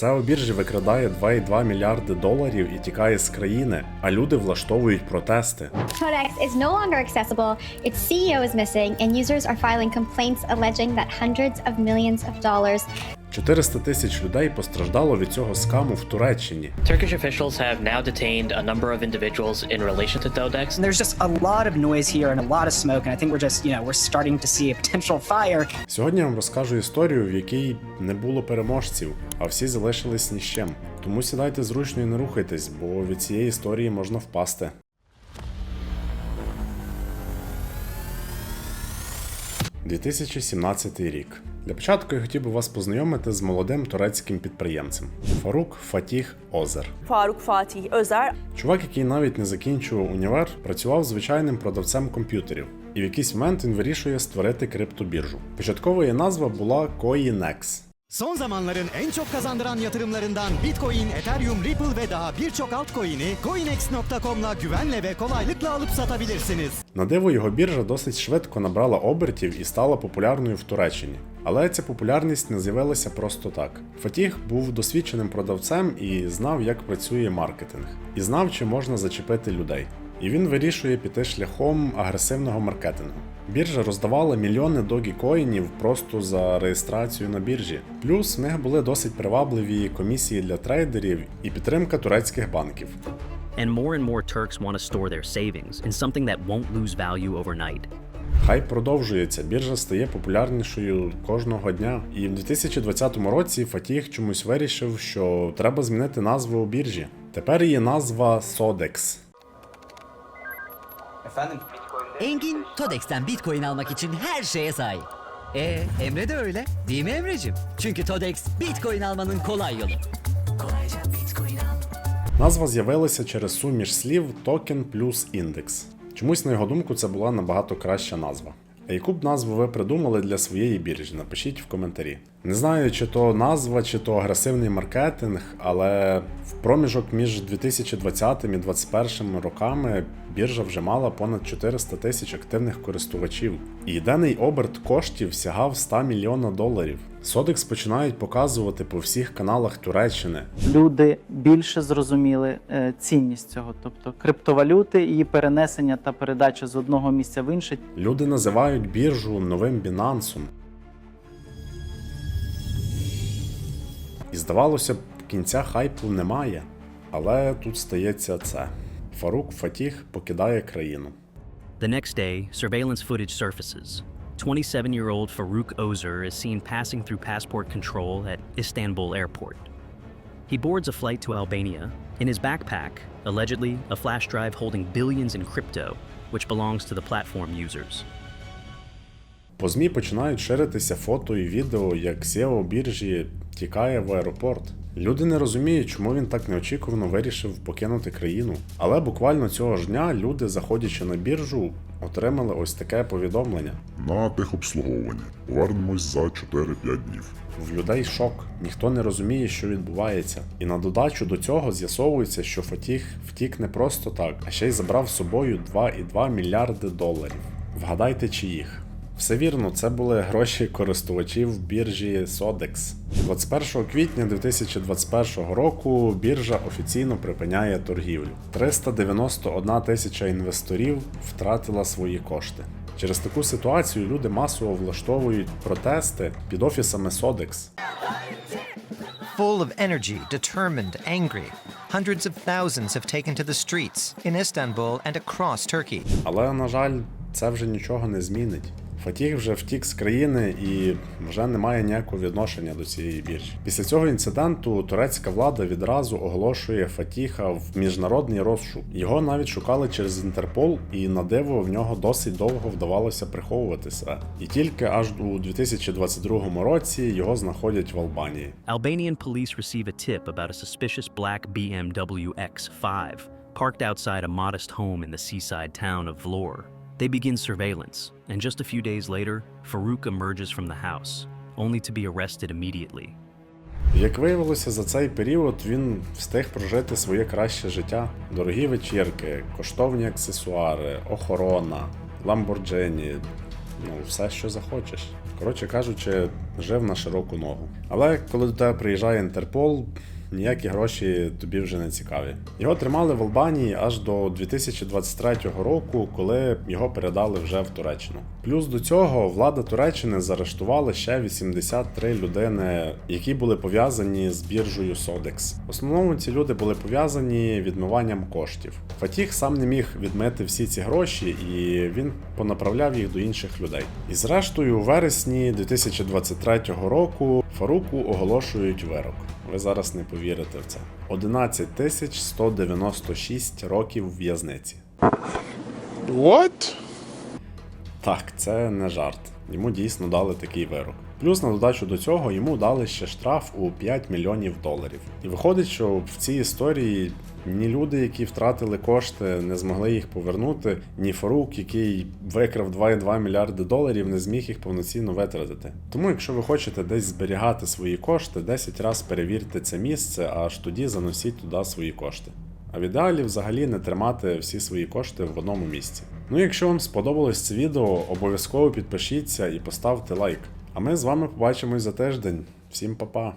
SEO біржі викрадає 2,2 мільярди доларів і тікає з країни, а люди влаштовують протести. Codex is no longer accessible, its CEO is missing, and users are filing complaints alleging that hundreds of millions of dollars 400 тисяч людей постраждало від цього скаму в Туреччині. Turkish officials have now detained a number of individuals in relation to. And there's just a lot of noise here and a lot of smoke, and I think we're just, you know, we're starting to see a potential fire. Сьогодні я вам розкажу історію, в якій не було переможців, а всі залишились ні з чим. Тому сідайте зручно і не рухайтесь, бо від цієї історії можна впасти. «2017 рік. Для початку я хотів би вас познайомити з молодим турецьким підприємцем Фарук Фатіх Озер. Фарук Фатіх Озер. Чувак, який навіть не закінчував універ, працював звичайним продавцем комп'ютерів, і в якийсь момент він вирішує створити криптобіржу. Початкова її назва була CoinEx. Son zamanların en çok kazandıran yatırımlarından Bitcoin, Ethereum, Ripple ve daha birçok altcoin'i coinex.com'la güvenle ve kolaylıkla alıp satabilirsiniz. На диво його біржа досить швидко набрала обертів і стала популярною в Туреччині. Але ця популярність не з'явилася просто так. Фатіх був досвідченим продавцем і знав, як працює маркетинг, і знав, чи можна зачепити людей. І він вирішує піти шляхом агресивного маркетингу. Біржа роздавала мільйони догікоїнів просто за реєстрацію на біржі. Плюс в них були досить привабливі комісії для трейдерів і підтримка турецьких банків. And more and more Turks want to store their savings in something that won't lose value overnight. Хайп продовжується, біржа стає популярнішою кожного дня. І в 2020 році Фатіх чомусь вирішив, що треба змінити назву у біржі. Тепер її назва Sodex. Engin Todex'ten Bitcoin almak için her şeye sahip. E Emre de öyle. Değil mi Emre'cim? Çünkü Todex Bitcoin almanın kolay yolu. Назва з'явилася через суміш слів токен плюс індекс. Чомусь, на його думку, це була набагато краща назва. А яку б назву ви придумали для своєї біржі? Напишіть в коментарі. Не знаю, чи то назва, чи то агресивний маркетинг, але в проміжок між 2020 і 2021 роками біржа вже мала понад 400 тисяч активних користувачів. І денний оберт коштів сягав 100 мільйона доларів. Содекс починають показувати по всіх каналах Туреччини, люди більше зрозуміли е, цінність цього, тобто криптовалюти, її перенесення та передача з одного місця в інше. Люди називають біржу новим Бінансом. І здавалося б, кінця хайпу немає. Але тут стається це. Фарук Фатіх покидає країну. The next day, surveillance footage surfaces. 27 year old Farouk Ozer is seen passing through passport control at Istanbul airport. He boards a flight to Albania. In his backpack, allegedly, a flash drive holding billions in crypto, which belongs to the platform users. По ЗМІ починають ширитися фото і відео, як SEO біржі тікає в аеропорт. Люди не розуміють, чому він так неочікувано вирішив покинути країну. Але буквально цього ж дня люди, заходячи на біржу, отримали ось таке повідомлення. на техобслуговування. Повернемось за 4-5 днів. В людей шок, ніхто не розуміє, що відбувається. І на додачу до цього з'ясовується, що Фатіх втік не просто так, а ще й забрав з собою 2,2 мільярди доларів. Вгадайте, чиїх. Все вірно, це були гроші користувачів біржі Sodex. 21 квітня 2021 року біржа офіційно припиняє торгівлю. 391 тисяча інвесторів втратила свої кошти. Через таку ситуацію люди масово влаштовують протести під офісами Sodex. Full of energy, determined, angry, hundreds of thousands have taken to the streets in Istanbul and across Turkey. Але, на жаль, це вже нічого не змінить. Фатіх вже втік з країни і вже не має ніякого відношення до цієї біржі. Після цього інциденту турецька влада відразу оголошує Фатіха в міжнародний розшук. Його навіть шукали через Інтерпол, і на диво в нього досить довго вдавалося приховувати себе. І тільки аж у 2022 році його знаходять в Албанії. Albanian police receive a tip about a suspicious black BMW X5 parked outside a modest home in the seaside town of Vlor. They begin surveillance, and just a few days later, Farouk emerges from the house, only to be arrested immediately. Як виявилося, за цей період він встиг прожити своє краще життя. Дорогі вечірки, коштовні аксесуари, охорона, ламборджині, ну, все, що захочеш. Коротше кажучи, жив на широку ногу. Але коли до тебе приїжджає Інтерпол, ніякі гроші тобі вже не цікаві. Його тримали в Албанії аж до 2023 року, коли його передали вже в Туреччину. Плюс до цього влада Туреччини заарештувала ще 83 людини, які були пов'язані з біржею Sodex. В основному ці люди були пов'язані відмиванням коштів. Фатіх сам не міг відмити всі ці гроші, і він понаправляв їх до інших людей. І зрештою, у вересні 2023 року Фаруку оголошують вирок. Ви зараз не повірите в це. 11 тисяч 196 років в'язниці. What? Так, це не жарт. Йому дійсно дали такий вирок. Плюс на додачу до цього йому дали ще штраф у 5 мільйонів доларів. І виходить, що в цій історії ні люди, які втратили кошти, не змогли їх повернути, ні Фарук, який викрав 2,2 мільярди доларів, не зміг їх повноцінно витратити. Тому, якщо ви хочете десь зберігати свої кошти, 10 разів перевірте це місце, аж тоді заносіть туди свої кошти. А в ідеалі взагалі не тримати всі свої кошти в одному місці. Ну, якщо вам сподобалось це відео, обов'язково підпишіться і поставте лайк. А ми з вами побачимось за тиждень. Всім па-па!